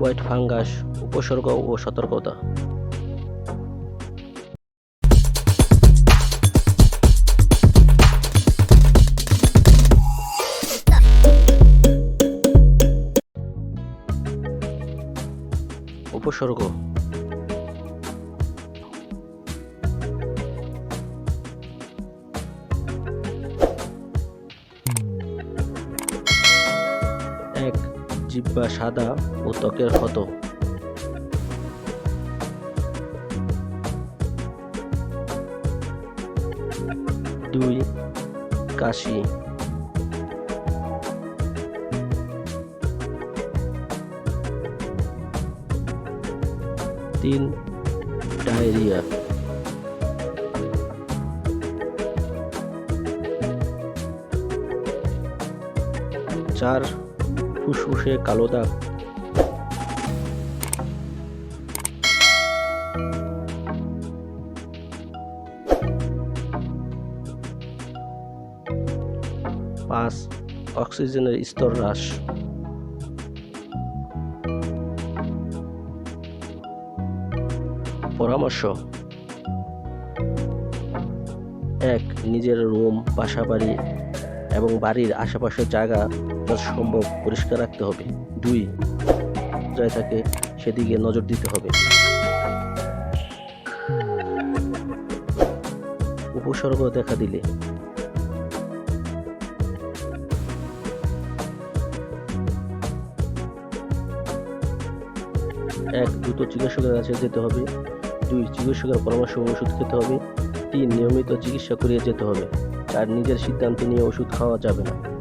White fungus উপসর্গ ও সতর্কতা। উপসর্গ। এক। জিহ্বা সাদা ও ত্বকের ক্ষত। দুই কাশি। তিন ডায়রিয়া। চার ফুসফুসে কালো দাগ। পাঁচ অক্সিজেনের স্তর হ্রাস। পরামর্শ এক নিজের রুম বাসা বাড়ি। এবং বাড়ির আশেপাশের জায়গা যত সম্ভব পরিষ্কার রাখতে হবে। দুই যায় থাকে সেদিকে নজর দিতে হবে। উপসর্গ দেখা দিলে। এক, দ্রুত চিকিৎসকের কাছে যেতে হবে। দুই, চিকিৎসকের পরামর্শ ওষুধ খেতে হবে। তিন, নিয়মিত চিকিৎসা করিয়ে যেতে হবে। চার নিজের সিদ্ধান্ত নিয়ে ওষুধ খাওয়া যাবে না।